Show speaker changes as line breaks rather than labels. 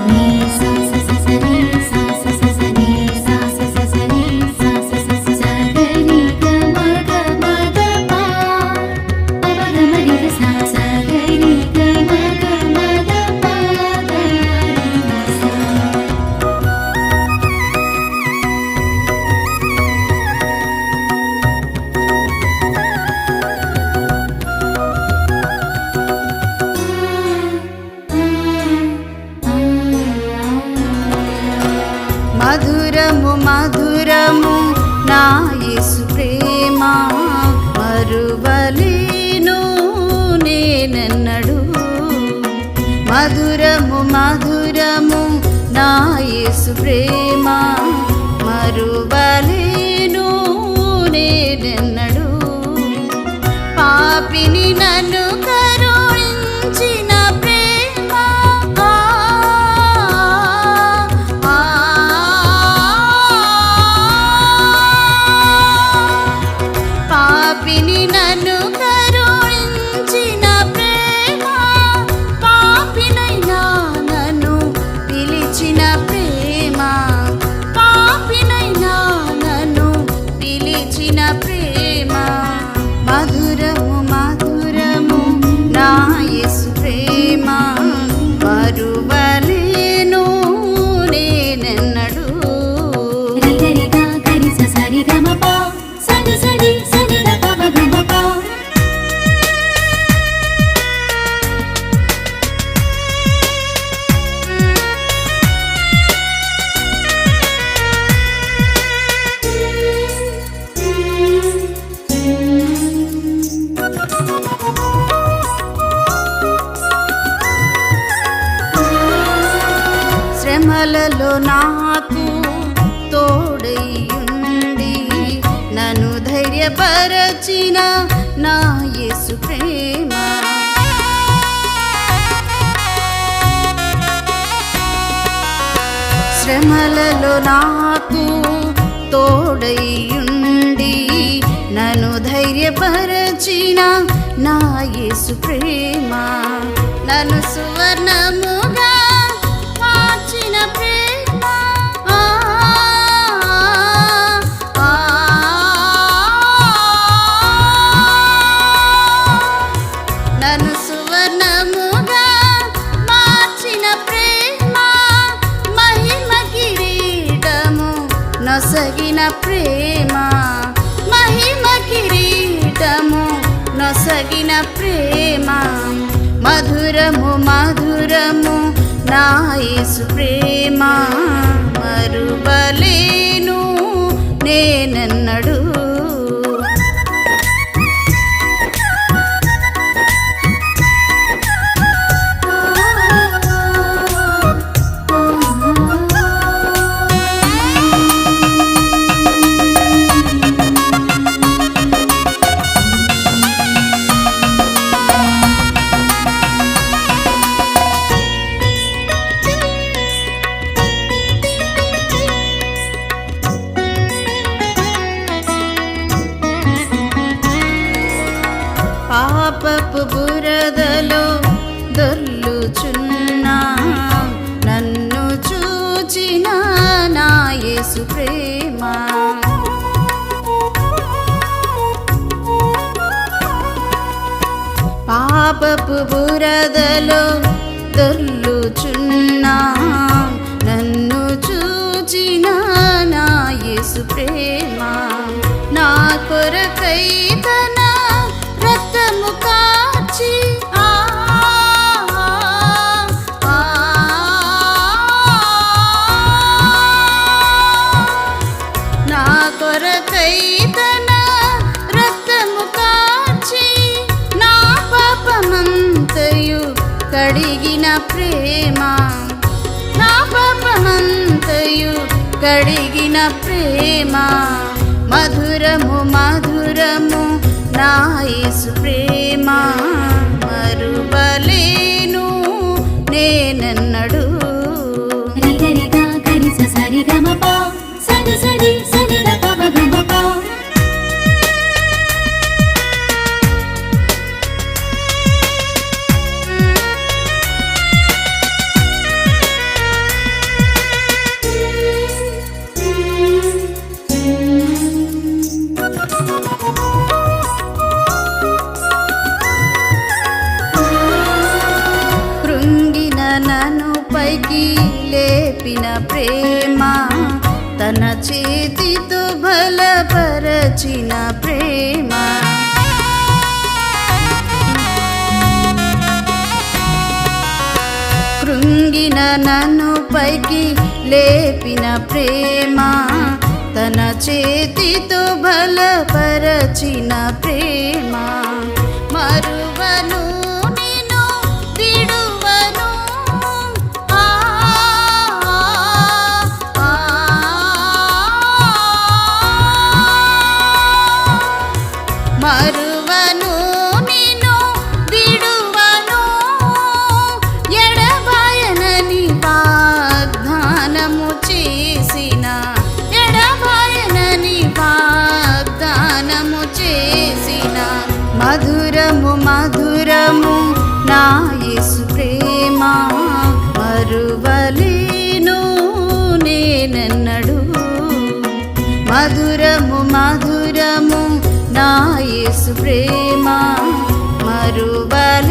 me. యేసు ప్రేమ మరువలేను
నేనెంత
శ్రమలలో నాకు తోడయ్యుండి నన్ను ధైర్యపరచిన నా యేసు ప్రేమ. శ్రమలలో నాకు తోడయ్యుండి నన్ను ధైర్యపరచిన నా యేసు ప్రేమ. నన్ను సువర్ణము నొసగిన ప్రేమ మహిమ కిరీటము నొసగిన ప్రేమ. మధురము మధురము నాయసు ప్రేమ. మరుబలేను నేనన్నడు అమ్మా. పాపపు బురదలో దుర్మ చూపిన ప్రేమ. నా పాపమంతయు కడిగిన ప్రేమ. మధురము మధురము నాయసు ప్రేమ. మరుబలే లేపిన ప్రేమ తన చేతితో బలపరచిన ప్రేమ. కృంగిన నన్ను పైకి లేపిన ప్రేమ తన చేతితో బలపరచిన ప్రేమ. மறுவனு ప్రేమ మరువర?